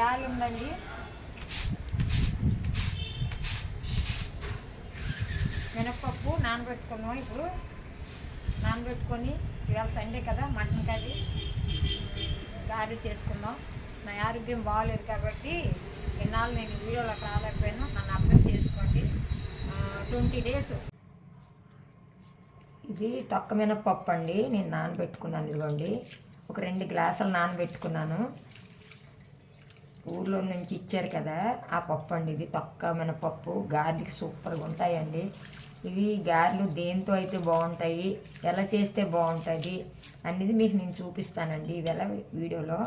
గాలి ఉందండి. మినప్పప్పు నానబెట్టుకున్నాం ఇప్పుడు. నానబెట్టుకొని ఇవాళ సండే కదా మటన్ కర్రీ. గారి చేసుకుందాం. నా ఆరోగ్యం బాగాలేదు కాబట్టి ఇన్నాళ్ళు నేను వీడియోలోకి రాలేకపోయాను. నన్ను అర్థం చేసుకోండి. Twenty days. ఇది తొక్క మినప్పప్పు అండి. నేను నానబెట్టుకున్నాను ఇదిగోండి. ఒక రెండు గ్లాసులు నానబెట్టుకున్నాను. ఊర్లో నుంచి ఇచ్చారు కదా ఆ పప్పు అండి ఇది. తొక్క మినపప్పు గారెలకి సూపర్గా ఉంటాయండి. ఇవి గారెలు దేంతో అయితే బాగుంటాయి ఎలా చేస్తే బాగుంటుంది అనేది మీకు నేను చూపిస్తానండి. ఇవి ఎలా వీడియోలో?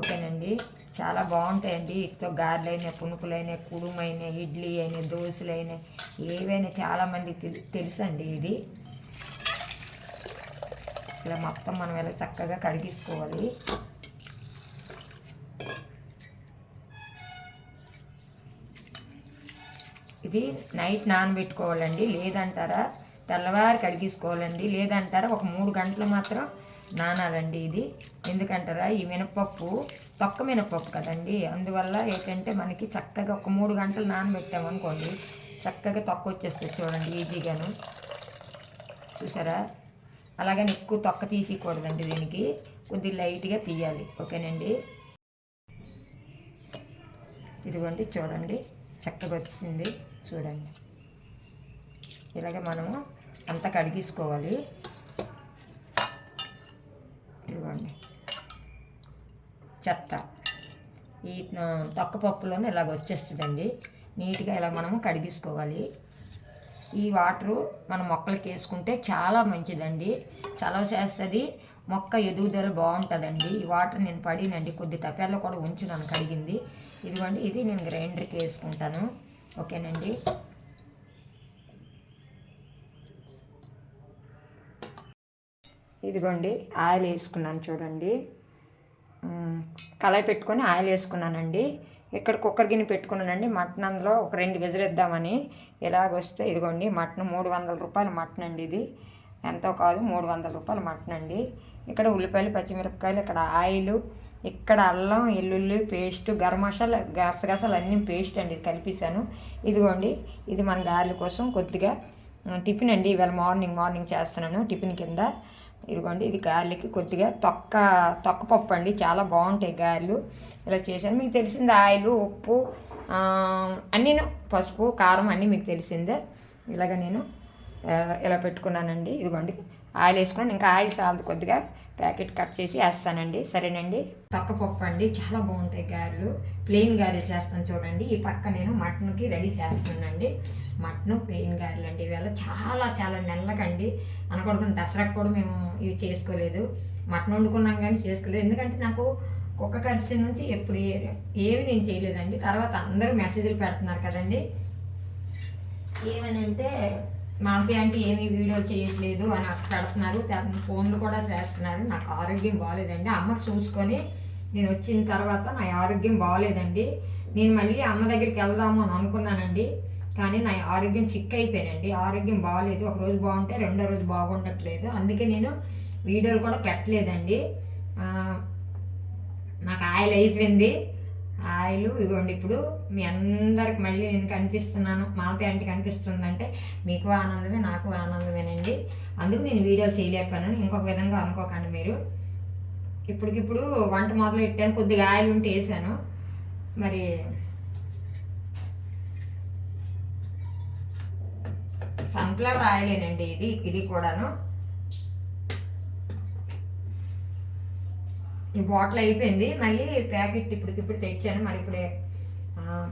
ఓకేనండి. చాలా బాగుంటాయండి. వీటితో గారెలైన పునుకులైన కుడుమైనా ఇడ్లీ అయిన దోశలైన ఏవైనా చాలామందికి తెలుసు తెలుసండి ఇది. ఇలా మొత్తం మనం ఎలా చక్కగా కడిగించుకోవాలి ఇది నైట్ నానబెట్టుకోవాలండి. లేదంటారా తెల్లవారు కడిగేసుకోవాలండి. లేదంటారా ఒక మూడు గంటలు మాత్రం నానాలండి ఇది. ఎందుకంటారా ఈ మినపప్పు తొక్క మినపప్పు కదండి. అందువల్ల ఏంటంటే మనకి చక్కగా ఒక మూడు గంటలు నానబెట్టామనుకోండి చక్కగా తొక్క వచ్చేస్తుంది చూడండి ఈజీగాను. చూసారా? అలాగని ఎక్కువ తొక్క తీసేయకూడదండి దీనికి. కొద్దిగా లైట్గా తీయాలి. ఓకేనండి? ఇదిగోండి చూడండి చక్కగా వచ్చింది. చూడండి. ఇలాగే మనము అంతా కడిగేసుకోవాలి. ఇదిగోండి. చెత్త. ఈ తొక్కపప్పులోనే తొక్క పప్పులోనే ఇలాగ వచ్చేస్తుందండి. నీట్గా ఇలా మనము కడిగేసుకోవాలి. ఈ వాటరు మన మొక్కలకి వేసుకుంటే చాలా మంచిదండి. చలవ చేస్తుంది. మొక్క ఎదుగుదల బాగుంటుందండి. ఈ వాటర్ నేను పడినండి. కొద్ది తప్పేళ్ళలో కూడా ఉంచున్నాను కడిగింది. ఇదిగోండి ఇది నేను గ్రైండర్కి వేసుకుంటాను. ఓకేనండి. ఇదిగోండి ఆయిల్ వేసుకున్నాను చూడండి. కళాయి పెట్టుకొని ఆయిల్ వేసుకున్నానండి. ఇక్కడ కుక్కర్ గిన్నె పెట్టుకున్నానండి. మటన్ అందులో ఒక రెండు విజిలిద్దామని ఇలాగొస్తే ఇదిగోండి మటన్ మూడు వందల రూపాయల మటన్ అండి ఇది. ఎంతో కాదు మూడు వందల రూపాయల మటన్ అండి. ఇక్కడ ఉల్లిపాయలు పచ్చిమిరపకాయలు ఇక్కడ ఆయిల్ ఇక్కడ అల్లం వెల్లుల్లి పేస్ట్ గరం మసాలా గసగసాలు అన్నీ పేస్ట్ అండి ఇది కలిపేశాను. ఇదిగోండి ఇది మన గారెల కోసం కొద్దిగా టిఫిన్ అండి ఇవాళ మార్నింగ్ మార్నింగ్ చేస్తున్నాను టిఫిన్ కింద. ఇదిగోండి ఇది గారెలకి కొద్దిగా తొక్క తొక్క పప్పు అండి చాలా బాగుంటాయి గారెలు. ఇలా చేశాను. మీకు తెలిసింది ఆయిల్ ఉప్పు అన్నీ పసుపు కారం అన్నీ మీకు తెలిసిందే. ఇలాగ నేను ఇలా పెట్టుకున్నానండి. ఇదిగోండి ఆయిల్ వేసుకున్నాను. ఇంకా ఆయిల్ చాలదు కొద్దిగా. ప్యాకెట్ కట్ చేసి వేస్తానండి. సరేనండి? పక్కపప్పు అండి. చాలా బాగుంటాయి గారెలు. ప్లెయిన్ గారెలు చేస్తాను చూడండి. ఈ పక్క నేను మటన్కి రెడీ చేస్తానండి మటన్ ప్లెయిన్ గారెలు అండి ఇవాళ చాలా చాలా నెల్లకండి. అనకూడదు. దసరాకు కూడా మేము ఇవి చేసుకోలేదు. మటన్ వండుకున్నాం కానీ చేసుకోలేదు. ఎందుకంటే నాకు కుక్క కరిసి నుంచి ఎప్పుడు ఏ- నేను చేయలేదండి. తర్వాత అందరూ మెసేజ్లు పెడుతున్నారు కదండి. ఏమనంటే మాకే అంటే ఏమీ వీడియో చేయట్లేదు అని అక్కడ పెడుతున్నారు. ఫోన్లు కూడా చేస్తున్నారు. నాకు ఆరోగ్యం బాగాలేదండి. అమ్మకి చూసుకొని నేను వచ్చిన తర్వాత నా ఆరోగ్యం బాగాలేదండి. నేను మళ్ళీ అమ్మ దగ్గరికి వెళ్దాము అని అనుకున్నానండి. కానీ నా ఆరోగ్యం చిక్ అయిపోయానండి ఆరోగ్యం బాగాలేదు. ఒక రోజు బాగుంటే రెండో రోజు బాగుండట్లేదు. అందుకే నేను వీడియోలు కూడా పెట్టలేదండి. నాకు ఆయిల్ అయిపోయింది. ఆయిల్ ఇదిగోండి ఇప్పుడు మీ అందరికి మళ్ళీ నేను కనిపిస్తున్నాను. మాతే అంటే కనిపిస్తుందంటే మీకు ఆనందమే నాకు ఆనందమేనండి. అందుకు నేను వీడియో చేయలేకపోయాను ఇంకొక విధంగా అనుకోకండి మీరు. ఇప్పటికిప్పుడు వంట మొదలు పెట్టాను. కొద్దిగా ఆయిల్ ఉంటే వేసాను. మరి సన్ఫ్లవర్ ఆయిలేనండి ఇది. ఇది కూడాను. ఈ బాటిల్ అయిపోయింది. మళ్ళీ ప్యాకెట్ ఇప్పటికిప్పుడు తెచ్చాను. మరి ఇప్పుడే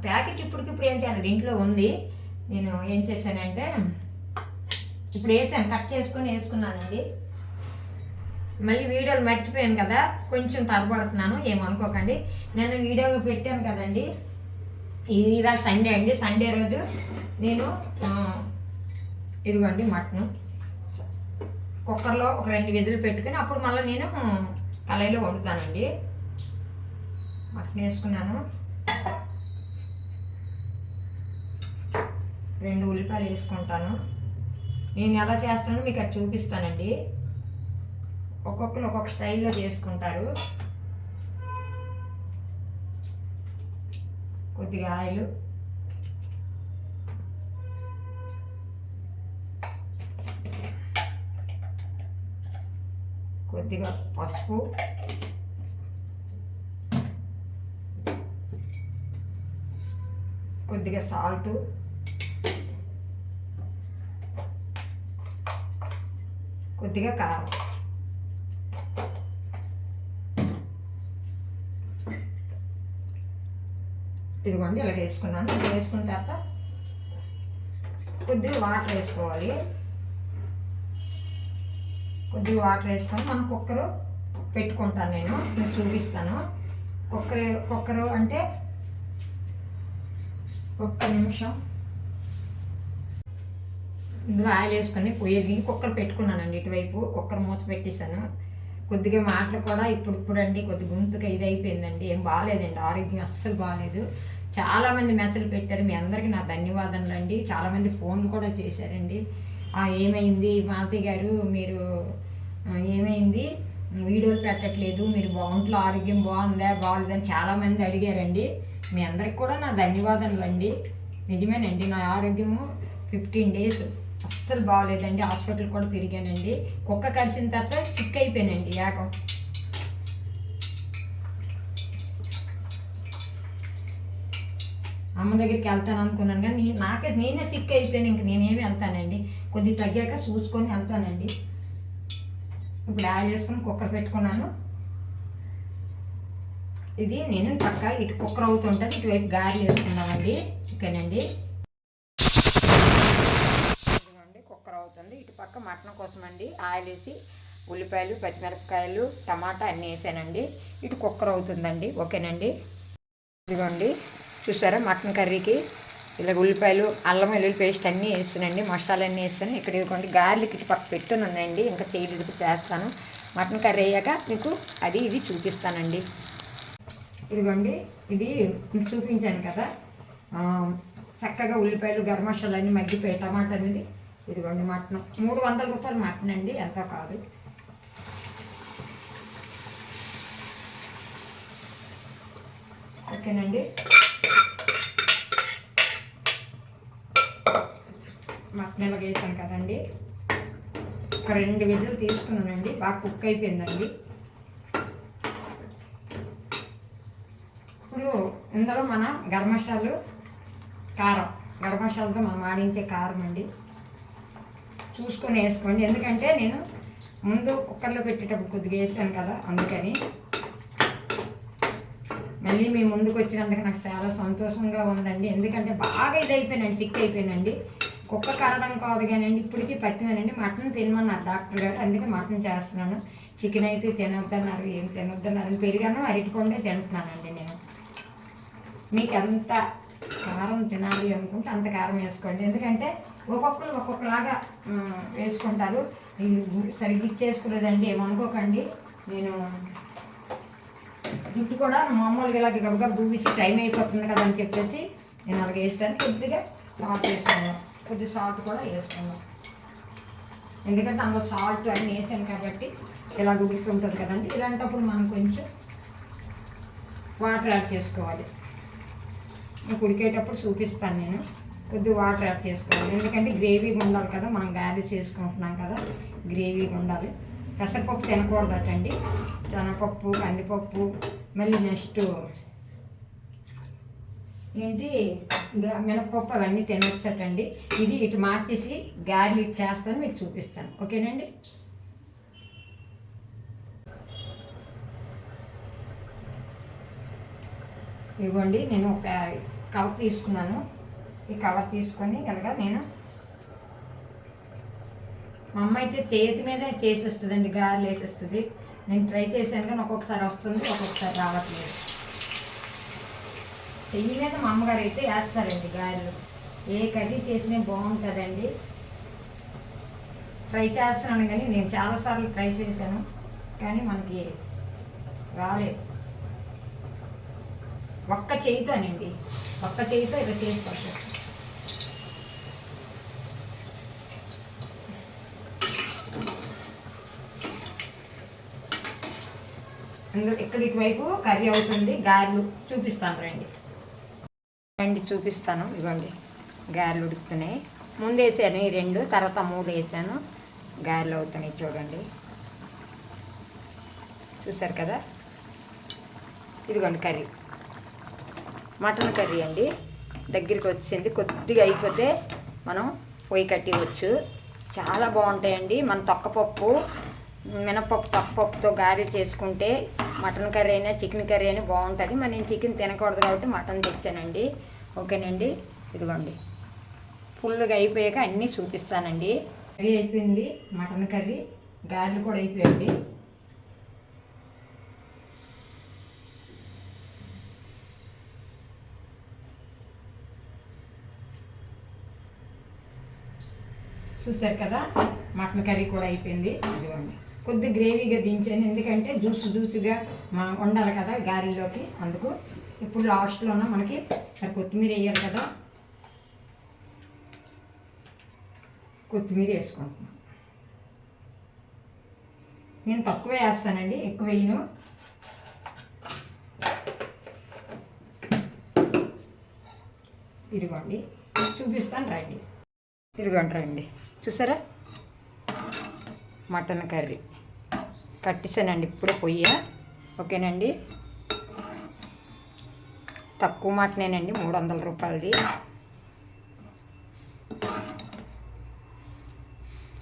ప్యాకెట్ ఇప్పటికిప్పుడు ఏంటి అన్నది ఇంట్లో ఉంది. నేను ఏం చేశానంటే ఇప్పుడు వేసాను. కట్ చేసుకొని వేసుకున్నానండి. మళ్ళీ వీడియోలు మర్చిపోయాను కదా. కొంచెం తడబడుతున్నాను. ఏమనుకోకండి నేను వీడియో పెట్టాను కదండి. ఇవాళ సండే అండి. సండే రోజు నేను ఇదిగోండి మటను కుక్కర్లో ఒక రెండు విధులు పెట్టుకుని అప్పుడు మళ్ళీ నేను కళాయిలో వండుతానండి. మటన్ వేసుకున్నాను. రెండు ఉల్లిపాయలు వేసుకుంటాను. నేను ఎలా చేస్తానో మీకు అది చూపిస్తానండి. ఒక్కొక్కరు ఒక్కొక్క స్టైల్లో చేసుకుంటారు. కొద్దిగా ఆయిలు. కొద్దిగా పసుపు. కొద్దిగా సాల్ట్. కొద్దిగా కారం. ఇదిగోండి ఇలా వేసుకున్నాను. ఇలా వేసుకున్న తర్వాత కొద్దిగా వాటర్ వేసుకోవాలి. కొద్దిగా వాటర్ వేసుకొని మనం కుక్కరు పెట్టుకుంటాను నేను. మీకు చూపిస్తాను. కుక్కర్ కుక్కరు అంటే ఒక్క నిమిషం ఇందులో ఆయిల్ వేసుకొని పొయ్యి దిగి కుక్కర్ పెట్టుకున్నానండి ఇటువైపు. కుక్కర్ మూత పెట్టేశాను. కొద్దిగా మాటలు కూడా ఇప్పుడు అండి కొద్ది గొంతుగా ఇది అయిపోయిందండి. ఏం బాగాలేదండి. ఆరోగ్యం అస్సలు బాగాలేదు. చాలామంది మెసేజ్ పెట్టారు. మీ అందరికీ నా ధన్యవాదాలు అండి చాలామంది ఫోన్ కూడా చేశారండి. ఏమైంది మాతయ్య గారు మీరు ఏమైంది? వీడియోలు పెట్టట్లేదు మీరు బాగుంట్లో ఆరోగ్యం బాగుందా బాగుందని చాలామంది అడిగారండి. మీ అందరికి కూడా నా ధన్యవాదాలు అండి. నిజమేనండి నా ఆరోగ్యము ఫిఫ్టీన్ డేస్ అస్సలు బాగలేదండి హాస్పిటల్ కూడా తిరిగానండి. కుక్క కలిసిన తర్వాత చిక్ అయిపోయానండి యాగం. అమ్మ దగ్గరికి వెళ్తాను అనుకున్నాను కానీ నాకే నేనే సిక్ అయిపోయాను ఇంక నేనేమి వెళ్తానండి. కొద్ది తగ్గాక చూసుకొని వెళ్తానండి. ఇప్పుడు యాడ్ చేసుకొని కుక్కర్ పెట్టుకున్నాను. ఇది నేను పక్క ఇటు కుక్కర్ అవుతుంటుంది ఇటువైపు గారి వేసుకున్నామండి ఓకేనండి. కుక్కర్ అవుతుంది. ఇటు పక్క మటన్ కోసం అండి ఆయిల్ వేసి ఉల్లిపాయలు పచ్చిమిరపకాయలు టమాటా అన్నీ వేసానండి. ఇటు కుక్కర్ అవుతుందండి. ఓకేనండి. ఇదిగోండి చూసారా మటన్ కర్రీకి? ఇలా ఉల్లిపాయలు అల్లం వెల్లుల్లి పేస్ట్ అన్నీ వేస్తానండి మసాలా అన్నీ వేస్తాను. ఇక్కడ ఇదిగోండి గార్లిక్ ఇటు పక్క పెట్టుని ఉన్నాయండి. ఇంకా చేయలేదు చేస్తాను. మటన్ కర్రీ అయ్యాక మీకు అది ఇది చూపిస్తానండి. ఇదిగోండి ఇది మీకు చూపించాను కదా. చక్కగా ఉల్లిపాయలు గరం మసాలా అన్నీ మగ్గిపోయి టమాటా అనేది. ఇదిగోండి మటన్. మూడు వందల రూపాయలు మటన్ అండి ఎంత కాదు. ఓకేనండి. మటన్ కదండి ఒక రెండు విజులు తీసుకున్నానండి. బాగా కుక్ అయిపోయిందండి. ఇప్పుడు ఇందులో మన గరం మసాలు కారం. గరం మసాలాతో మనం ఆడించే కారం అండి చూసుకొని వేసుకోండి. ఎందుకంటే నేను ముందు కుక్కర్లో పెట్టేటప్పుడు కొద్దిగా వేసాను కదా అందుకని. మళ్ళీ మీ ముందుకు వచ్చినందుకు నాకు చాలా సంతోషంగా ఉందండి. ఎందుకంటే బాగా ఇది అయిపోయినండి సిక్ అయిపోయినండి కుక్క కారణం కాదు కానండి ఇప్పటికీ పట్టిందనండి. మటన్ తినమన్నారు డాక్టర్ గారు. అందుకే మటన్ చేస్తున్నాను. చికెన్ అయితే తినొద్దన్నారు ఏం తినొద్దన్నారు పెరిగానో. పెరిగాను అరటికొండే తింటున్నానండి నేను. మీకు ఎంత కారం తినాలి అనుకుంటే అంత కారం వేసుకోండి. ఎందుకంటే ఒక్కొక్కరు ఒక్కొక్కలాగా వేసుకుంటారు. సరిగ్గా ఇచ్చేసుకోలేదండి ఏమనుకోకండి. నేను జుట్టు కూడా మామూలుగా ఇలాగ గబగబ దూవిసి టైం అయిపోతుంది కదా అని చెప్పేసి నేను అలాగ వేస్తాను. కొద్దిగా సాల్ట్ వేసుకున్నాను కొద్దిగా సాల్ట్ కూడా వేసుకున్నాను ఎందుకంటే అందులో సాల్ట్ అన్నీ వేసాను కాబట్టి ఇలా ఉడుకుతుంటుంది కదండి. ఇలాంటప్పుడు మనం కొంచెం వాటర్ యాడ్ చేసుకోవాలి. మీకు ఉడికేటప్పుడు చూపిస్తాను నేను. కొద్దిగా వాటర్ యాడ్ చేసుకోవాలి. ఎందుకంటే గ్రేవీగా ఉండాలి కదా మనం గారెలు చేసుకుంటున్నాం కదా గ్రేవీగా ఉండాలి. పెసరపప్పు తినకూడదటండి. శనగపప్పు కందిపప్పు మళ్ళీ నెక్స్ట్ ఏంటి? మినపప్పు అవన్నీ తినొచ్చటండి. ఇది ఇటు మార్చేసి గార్లిక్ చేస్తాను మీకు చూపిస్తాను. ఓకేనండి? ఇవ్వండి నేను ఒక కవర్ తీసుకున్నాను. ఈ కవర్ తీసుకొని ఇలాగా నేను మా అమ్మ అయితే చేతి మీద చేసేస్తుందండి గారెలు వేసేస్తుంది. నేను ట్రై చేశాను కానీ ఒక్కొక్కసారి వస్తుంది ఒక్కొక్కసారి రావట్లేదు. చెయ్యి మీద మా అమ్మగారు అయితే వేస్తారండి గారెలు. ఏ కర్రీ చేసినా బాగుంటుందండి. ట్రై చేస్తున్నాను కానీ నేను చాలాసార్లు ట్రై చేశాను కానీ మనకి రాలేదు. ఒక్క చేయితోనండి. ఒక్క చేయితో ఇక్కడ చేసుకోవచ్చు అందులో ఇక్కడ ఇటువైపు కర్రీ అవుతుంది గారెలు చూపిస్తాను రండి. రండి చూపిస్తాను. ఇవ్వండి. గారెలు ఉడుకుతున్నాయి. ముందు వేసాను ఈ రెండు తర్వాత మూడు వేసాను గారెలు అవుతున్నాయి చూడండి. చూసారు కదా? ఇదిగోండి కర్రీ. మటన్ కర్రీ అండి. దగ్గరికి వచ్చింది. కొద్దిగా అయిపోతే మనం పొయ్యి కట్టివచ్చు చాలా బాగుంటాయండి. మన తొక్కపప్పు మినపప్పు తొక్కపప్పుతో గారెలు చేసుకుంటే మటన్ కర్రీ అయినా చికెన్ కర్రీ అయినా బాగుంటుంది. మరి నేను చికెన్ తినకూడదు కాబట్టి మటన్ తెచ్చానండి. ఓకేనండి? ఇదిగోండి. ఫుల్గా అయిపోయాక అన్నీ చూపిస్తానండి. కర్రీ అయిపోయింది. మటన్ కర్రీ గారెలు కూడా అయిపోయింది చూసారు కదా? మటన్ కర్రీ కూడా అయిపోయింది. ఇదిగోండి. కొద్ది గ్రేవీగా దించాను. ఎందుకంటే జ్యూస్ జ్యూస్గా మనం కదా గారెలోకి అందుకు ఇప్పుడు లాస్ట్లోన మనకి కొత్తిమీర వేయాలి కదా. కొత్తిమీర వేసుకుంటున్నాను నేను తక్కువ వేస్తానండి ఎక్కువ వేయను. ఇదిగోండి చూపిస్తాను రండి. ఇదిగోండి రండి. చూసారా? Mutton curry. కట్టేసానండి ఇప్పుడే పొయ్య. ఓకేనండి? తక్కువ మటనేనండి మూడు వందల రూపాయలది.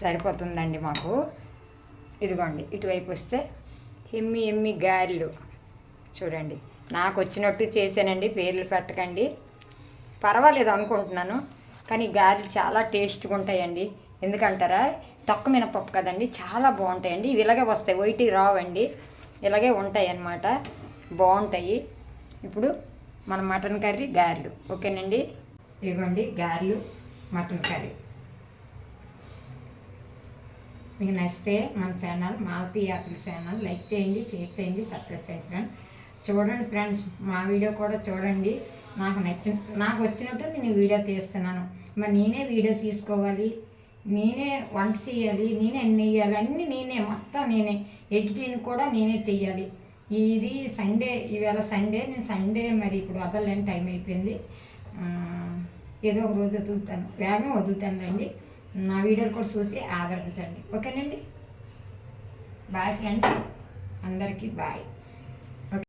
సరిపోతుందండి మాకు. ఇదిగోండి ఇటువైపు వస్తే ఎమ్మి ఎమ్మి గారెలు. చూడండి నాకు వచ్చినట్టు చేశానండి పేర్లు పెట్టకండి. పర్వాలేదు అనుకుంటున్నాను కానీ గారెలు చాలా టేస్ట్గా ఉంటాయండి. ఎందుకంటారా? తక్కువ మినపప్పు కదండి చాలా బాగుంటాయండి. ఇవి ఇలాగే వస్తాయి వైట్ రావండి. ఇలాగే ఉంటాయి అన్నమాట బాగుంటాయి. ఇప్పుడు మన మటన్ కర్రీ గారెలు ఓకేనండి? ఇవ్వండి గారెలు మటన్ కర్రీ. మీకు నచ్చితే మన channel Malathi apple channel like చేయండి షేర్ చేయండి సబ్స్క్రైబ్ చేయండి ఫ్రెండ్స్. చూడండి ఫ్రెండ్స్ మా వీడియో కూడా చూడండి. నాకు నచ్చిన నాకు వచ్చినట్టు నేను వీడియో తీస్తున్నాను. మరి నేనే వీడియో తీసుకోవాలి? నేనే వంట చేయాలి నేనే అన్ని వేయాలి అన్నీ నేనే మొత్తం నేనే. ఎడిటింగ్ కూడా నేనే చెయ్యాలి ఇది సండే ఈవేళ సండే నేను సండే మరి ఇప్పుడు వదలలేని టైం అయిపోయింది. ఏదో ఒక రోజు వదులుతాను. వేగం వదులుతానులేండి. నా వీడియోలు కూడా చూసి ఆదరించండి. ఓకేనండి? Bye friends. అందరికీ బాయ్.